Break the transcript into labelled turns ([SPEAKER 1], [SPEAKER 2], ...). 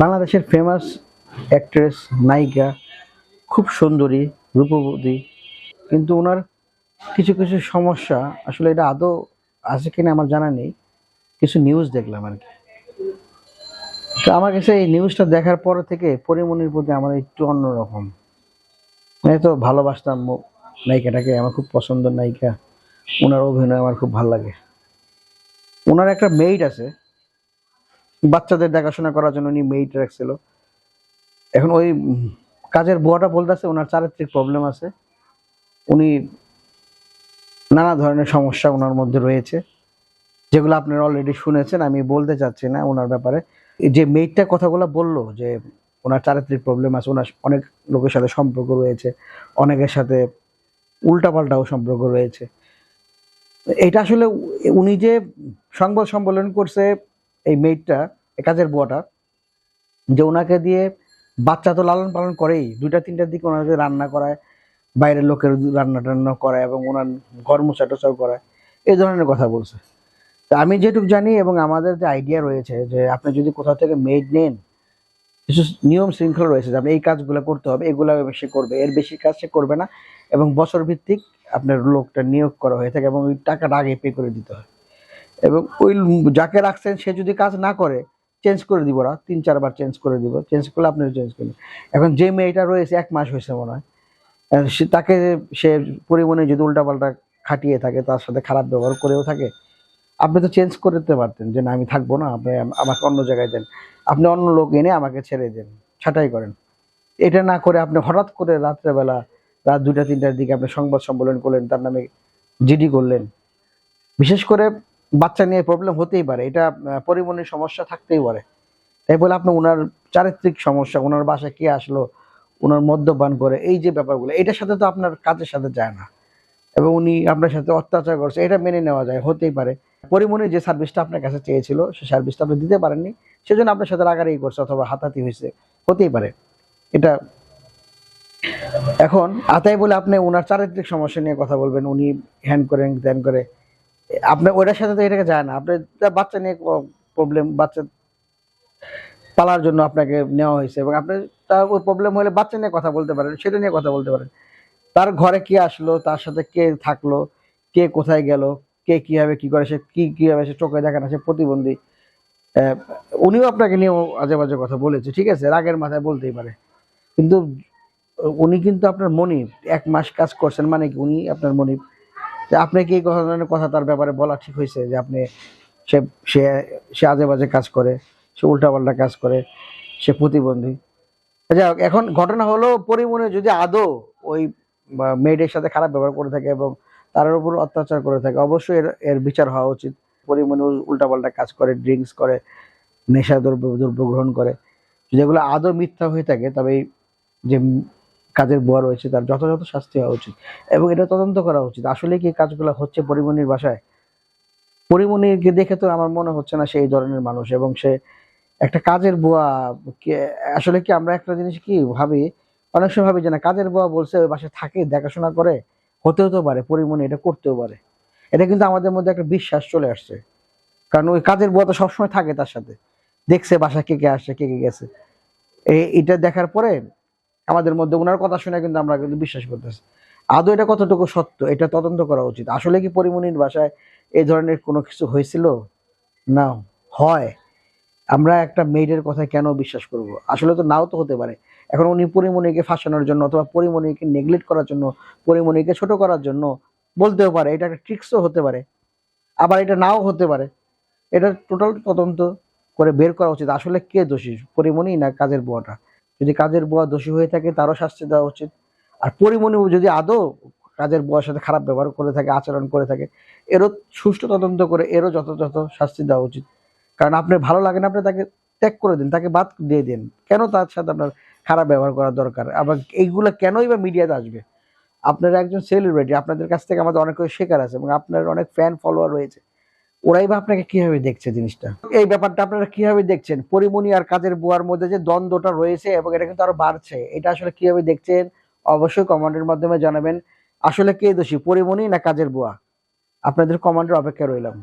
[SPEAKER 1] বাংলাদেশের famous actress নায়িকা, খুব সুন্দরী, রূপবতী। কিন্তু ওনার কিছু কিছু সমস্যা, আসলে এটা আদৌ আছে কিনা আমার জানা নেই। কিছু নিউজ দেখলাম আর কি। তো আমার কাছে এই নিউজটা দেখার পর থেকে পরিমণির প্রতি আমার একটু অন্যরকম। আমি তো ভালোবাসতাম নায়িকাটাকে, আমার খুব পছন্দের নায়িকা। ওনার অভিনয় আমার খুব ভালো লাগে। ওনার একটা মেইড আছে বাচ্চাদের দেখাশোনা করার জন্য উনি মেইড রাখছিল এখন ওই কাজের বুয়াটা বলতেছে, ওনার চারিত্রিক প্রবলেম আছে। উনি নানা ধরনের সমস্যা ওনার মধ্যে রয়েছে। যেগুলো আপনারা অলরেডি শুনেছেন, আমি বলতে চাচ্ছি না ওনার ব্যাপারে। যে মেয়েটা কথাগুলো বলল, যে ওনার চারিত্রিক প্রবলেম আছে, ওনার অনেক লোকের সাথে সম্পর্ক রয়েছে, অনেকের সাথে উল্টাপাল্টাও সম্পর্ক রয়েছে। এটা আসলে উনি যে সংবাদ সম্মেলন করছে এই মেয়েটা কাজের বুয়াটা যে ওনাকে দিয়ে বাচ্চা তো লালন পালন করেই, দুইটা তিনটার দিকে ওনাকে রান্না করায়, বাইরের লোকের রান্না টান্না করায় এবং ওনার ঘর মোছা টোচাও করায়, এই ধরনের কথা বলছে। তা আমি যেটুকু জানি এবং আমাদের যে আইডিয়া রয়েছে যে আপনি যদি কোথাও থেকে মেড নেন, কিছু নিয়ম শৃঙ্খলা রয়েছে যে আপনি এই কাজগুলো করতে হবে, এগুলো সে করবে, এর বেশি কাজ সে করবে না এবং বছর ভিত্তিক আপনার লোকটা নিয়োগ করা হয়ে থাকে এবং ওই টাকাটা আগে পে করে দিতে হয়। এবং ওই যাকে রাখছেন, সে যদি কাজ না করে চেঞ্জ করে দিব ওরা তিন, চারবার চেঞ্জ করে দিব। চেঞ্জ করলে আপনি চেঞ্জ করবেন। এখন যে মেয়েটা রয়েছে, এক মাস হয়েছে মনে হয়। সে তাকে সে পরিমাণে যদি উল্টাপাল্টা খাটিয়ে থাকে, তার সাথে খারাপ ব্যবহার করেও থাকে, আপনি তো চেঞ্জ করে দিতে পারতেন যে, না, আমি থাকব না, আপনি আমাকে অন্য জায়গায় দেন। আপনি অন্য লোক এনে আমাকে ছেড়ে দেন, ছাঁটাই করেন। এটা না করে আপনি হঠাৎ করে রাত্রেবেলা রাত দুটা তিনটার দিকে আপনি সংবাদ সম্মেলন করলেন, তার নামে জিডি করলেন। বিশেষ করে বাচ্চা নিয়ে প্রবলেম হতেই পারে। এটা পরিবহনের সমস্যা থাকতেই পারে। তাই বলে আপনি ওনার চারিত্রিক সমস্যা ওনার বাসায় কে আসলো ওনার মদ্যপান করে, এই যে ব্যাপারগুলো, এটার সাথে তো আপনার কাজের সাথে যায় না। এবং উনি আপনার সাথে অত্যাচার করছে, এটা মেনে নেওয়া যায়, হতেই পারে। পরিমণির যে সার্ভিসটা আপনার কাছে চেয়েছিল, সে সার্ভিসটা আপনি দিতে পারেননি, সেজন্য আপনার সাথে রাগারাগি করছে অথবা হাতাহাতি হয়েছে, হতেই পারে। এটা এখন আতাই বলে আপনি ওনার চারিত্রিক সমস্যা নিয়ে কথা বলবেন, উনি হ্যান করেন ত্যান করে আপনার ওইটার সাথে তো এটাকে যায় না। আপনি বাচ্চা নিয়ে প্রবলেম বাচ্চা পালার জন্য আপনাকে নেওয়া হয়েছে এবং আপনি তার ওই প্রবলেম হলে বাচ্চা নিয়ে কথা বলতে পারেন, সেটা নিয়ে কথা বলতে পারেন। তার ঘরে কে আসলো, তার সাথে কে থাকল, কে কোথায় গেল, কে কীভাবে কি করে, সে কী, কীভাবে সে চোখে দেখে না, সে প্রতিবন্ধী। উনিও আপনাকে নিয়ে আজে বাজে কথা বলেছে, ঠিক আছে? রাগের মাথায় বলতেই পারে। কিন্তু উনি কিন্তু আপনার মনিব, এক মাস কাজ করছেন মানে কি উনি আপনার মনিব? যে আপনি কি ধরনের কথা তার ব্যাপারে বলা ঠিক হয়েছে? যে আপনি সে সে সে আজে বাজে কাজ করে সে উল্টাপাল্টা কাজ করে সে প্রতিবন্ধী। হোক, এখন ঘটনা হলো পরিমণি যদি আদৌ ওই বা মেয়েদের সাথে খারাপ ব্যবহার করে থাকে এবং তার উপর অত্যাচার করে থাকে অবশ্যই এর এর বিচার হওয়া উচিত। পরিমণি উল্টাপাল্টা কাজ করে ড্রিঙ্কস করে নেশা দ্রব্য দ্রব্য গ্রহণ করে। যেগুলো আদৌ মিথ্যা হয়ে থাকে তবে যে কাজের বুয়া রয়েছে, তার যথাযথ শাস্তি হওয়া উচিত এবং এটা তদন্ত করা উচিত। আসলে কি কাজগুলো হচ্ছে পরিমণির বাসায়? পরিমণিকে দেখে তো আমার মনে হচ্ছে না সেই ধরনের মানুষ এবং সে একটা কাজের বুয়া আসলে কি আমরা একটা জিনিস কি ভাবি? অনেক সময় ভাবি যে না, কাজের বুয়া বলছে ওই বাসায় থাকে, দেখাশোনা করে, হতেও তো পারে পরিমণি এটা করতেও পারে। এটা কিন্তু আমাদের মধ্যে একটা বিশ্বাস চলে আসছে। কারণ ওই কাজের বুয়া তো সবসময় থাকে তার সাথে। দেখছে বাসা কে কে আসছে, কে কে গেছে। এই- এটা দেখার পরে আমাদের মধ্যে ওনার কথা শুনে কিন্তু আমরা কিন্তু বিশ্বাস করতেছি। আদৌ এটা কতটুকু সত্য? এটা তদন্ত করা উচিত। আসলে কি পরিমণির বাসায় এই ধরনের কোনো কিছু হয়েছিল? না, হয়। আমরা একটা মেয়েদের কথা কেন বিশ্বাস করব? আসলে তো নাও তো হতে পারে। এখন উনি পরিমণিকে ফাঁসানোর জন্য অথবা পরিমণিকে নেগলেক্ট করার জন্য পরিমণিকে ছোট করার জন্য বলতেও পারে, এটা একটা ট্রিক্সও হতে পারে। আবার এটা নাও হতে পারে। এটা টোটাল তদন্ত করে বের করা উচিত। আসলে কে দোষী? পরিমণি না কাজের বুয়াটা যদি কাজের বুয়া দোষী হয়ে থাকে, তারও শাস্তি দেওয়া উচিত। আর পরিমণি যদি আদৌ কাজের বুয়ার সাথে খারাপ ব্যবহার করে থাকে, আচরণ করে থাকে, এরও সুষ্ঠু তদন্ত করে এরও যথাযথ শাস্তি দেওয়া উচিত। কারণ আপনার ভালো লাগে না, আপনি তাকে ত্যাগ করে দিন, তাকে বাদ দিয়ে দিন। কেন তার সাথে আপনার খারাপ ব্যবহার করা দরকার? আবার এইগুলো কেনই বা মিডিয়াতে আসবে? আপনারা একজন সেলিব্রিটি আপনাদের কাছ থেকে আমাদের অনেক শেখার আছে এবং আপনার অনেক ফ্যান ফলোয়ার রয়েছে। ওরাই বা আপনাকে কীভাবে দেখছে জিনিসটা? এই ব্যাপারটা আপনারা কীভাবে দেখছেন? পরিমণি আর কাজের বুয়ার মধ্যে যে দ্বন্দ্বটা রয়েছে এবং এটা কিন্তু আরও বাড়ছে, এটা আসলে কীভাবে দেখছেন? অবশ্যই কমেন্টের মাধ্যমে জানাবেন। আসলে কে দোষী, পরিমণি না কাজের বুয়া? আপনাদের কমান্ডের অপেক্ষা রইলাম।